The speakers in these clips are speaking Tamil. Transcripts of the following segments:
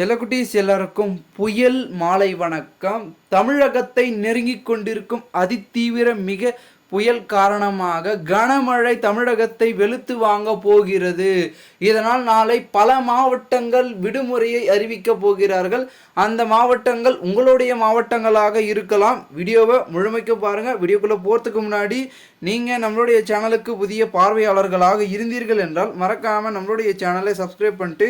செல்லக்குட்டீஸ் எல்லாருக்கும் புயல் மாலை வணக்கம். தமிழகத்தை நெருங்கிக் கொண்டிருக்கும் அதிதீவிர மிக புயல் காரணமாக கனமழை தமிழகத்தை வெளுத்து வாங்க போகிறது. இதனால் நாளை பல மாவட்டங்கள் விடுமுறையை அறிவிக்கப் போகிறார்கள். அந்த மாவட்டங்கள் உங்களுடைய மாவட்டங்களாக இருக்கலாம். வீடியோவை முழுமைக்கு பாருங்கள் வீடியோக்குள்ளே போகிறதுக்கு முன்னாடி நீங்கள் நம்மளுடைய சேனலுக்கு புதிய பார்வையாளர்களாக இருந்தீர்கள் என்றால் மறக்காமல் நம்மளுடைய சேனலை சப்ஸ்கிரைப் பண்ணிட்டு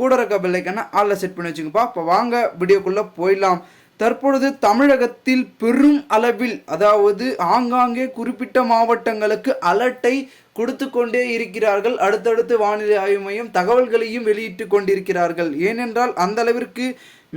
கூட இருக்க பெல்லைக்கான ஆளில் செட் பண்ணி வச்சுங்கப்பா இப்போ வாங்க வீடியோக்குள்ளே போயிடலாம். தற்பொழுது தமிழகத்தில் பெரும் அளவில் அதாவது ஆங்காங்கே குறிப்பிட்ட மாவட்டங்களுக்கு அலர்ட்டை கொடுத்து கொண்டே இருக்கிறார்கள். அடுத்தடுத்து வானிலை ஆய்வு மையம் தகவல்களையும் வெளியிட்டு கொண்டிருக்கிறார்கள். ஏனென்றால் அந்த அளவிற்கு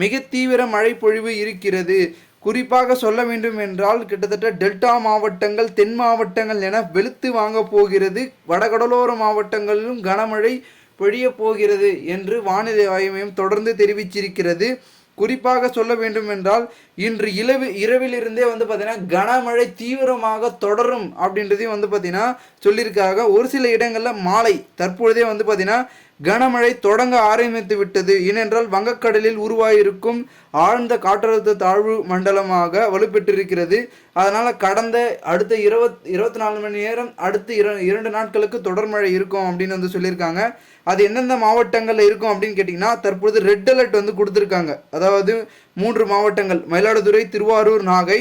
மிக தீவிர மழை பொழிவு இருக்கிறது. குறிப்பாக சொல்ல வேண்டும் என்றால் கிட்டத்தட்ட டெல்டா மாவட்டங்கள் தென் மாவட்டங்கள் என வெளுத்து வாங்க போகிறது. வடகடலோர மாவட்டங்களிலும் கனமழை பொழிய போகிறது என்று வானிலை ஆய்வு தொடர்ந்து தெரிவிச்சிருக்கிறது. குறிப்பாக சொல்ல வேண்டும் என்றால் இன்று இரவு இரவிலிருந்தே வந்து பார்த்தீங்கன்னா கனமழை தீவிரமாக தொடரும் அப்படின்றதையும் வந்து பார்த்தீங்கன்னா சொல்லியிருக்காங்க. ஒரு சில இடங்களில் மாலை தற்பொழுதே வந்து பார்த்தீங்கன்னா கனமழை தொடங்க ஆரம்பித்து விட்டது. ஏனென்றால் வங்கக்கடலில் உருவாயிருக்கும் ஆழ்ந்த காற்றழுத்த தாழ்வு மண்டலமாக வலுப்பெற்றிருக்கிறது. அதனால் கடந்த அடுத்த இருபத் இருபத்தி நாலு மணி நேரம் அடுத்து இர இரண்டு நாட்களுக்கு தொடர் மழை இருக்கும் அப்படின்னு வந்து சொல்லியிருக்காங்க. அது எந்தெந்த மாவட்டங்களில் இருக்கும் அப்படின்னு கேட்டிங்கன்னா தற்பொழுது ரெட் அலர்ட் வந்து கொடுத்துருக்காங்க. அதாவது மூன்று மாவட்டங்கள் மயிலாடுதுறை திருவாரூர் நாகை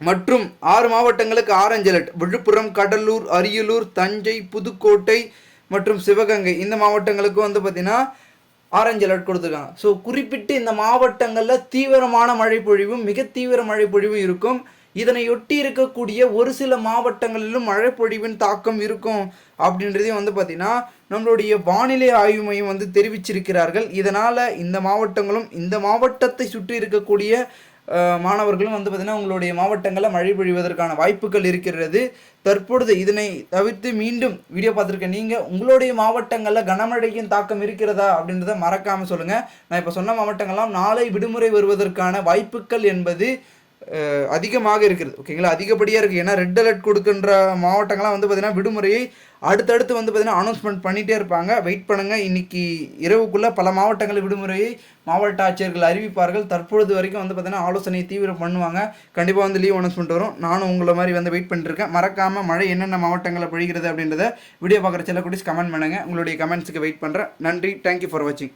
மற்றும் ஆறு மாவட்டங்களுக்கு ஆரஞ்சு அலர்ட். விழுப்புரம் கடலூர் அரியலூர் தஞ்சை புதுக்கோட்டை மற்றும் சிவகங்கை இந்த மாவட்டங்களுக்கு வந்து பார்த்திங்கன்னா ஆரஞ்சு அலர்ட் கொடுத்துருக்காங்க. ஸோ குறிப்பிட்டு இந்த மாவட்டங்களில் தீவிரமான மழை பொழிவும் மிக தீவிர மழை பொழிவும் இருக்கும். இதனையொட்டி இருக்கக்கூடிய ஒரு சில மாவட்டங்களிலும் மழை பொழிவின் தாக்கம் இருக்கும் அப்படின்றதையும் வந்து பார்த்திங்கன்னா நம்மளுடைய வானிலை ஆய்வு மையம் வந்து தெரிவிச்சிருக்கிறார்கள். இதனால் இந்த மாவட்டங்களும் இந்த மாவட்டத்தை சுற்றி இருக்கக்கூடிய மாணவர்களும் வந்து பார்த்திங்கன்னா உங்களுடைய மாவட்டங்களில் மழை பொழிவதற்கான வாய்ப்புகள் இருக்கிறது. தற்பொழுது இதனை தவிர்த்து மீண்டும் வீடியோ பார்த்துருக்க நீங்கள் உங்களுடைய மாவட்டங்களில் கனமழையின் தாக்கம் இருக்கிறதா அப்படின்றத மறக்காமல் சொல்லுங்கள் நான் இப்போ சொன்ன மாவட்டங்கள்லாம் நாளை விடுமுறை வருவதற்கான வாய்ப்புகள் என்பது அதிகமாக இருக்கிறது ஓகேங்களா அதிகப்படியாக இருக்குது. ஏன்னா ரெட் அலர்ட் கொடுக்கின்ற மாவட்டங்கள்லாம் வந்து பார்த்திங்கன்னா விடுமுறையை அடுத்தடுத்து வந்து பார்த்திங்கன்னா அனௌன்ஸ்மெண்ட் பண்ணிகிட்டே இருப்பாங்க. வெயிட் பண்ணுங்கள் இன்றைக்கி இரவுக்குள்ளே பல மாவட்டங்கள் விடுமுறையை மாவட்ட ஆட்சியர்கள் அறிவிப்பார்கள். தற்பொழுது வரைக்கும் வந்து பார்த்திங்கன்னா ஆலோசனை தீவிரம் பண்ணுவாங்க. கண்டிப்பாக வந்து லீவ் அனௌன்ஸ்மெண்ட் வரும். நானும் உங்களை மாதிரி வந்து வெயிட் பண்ணிருக்கேன் மறக்காமல் மழை என்னென்ன மாவட்டங்களில் பொழிகிறது அப்படின்றத வீடியோ பார்க்குற சில குடிஸ் கமெண்ட் பண்ணுங்கள் உங்களுடைய கமெண்ட்ஸுக்கு வெயிட் பண்ணுறேன் நன்றி. தேங்க்யூ ஃபார் வாட்சிங்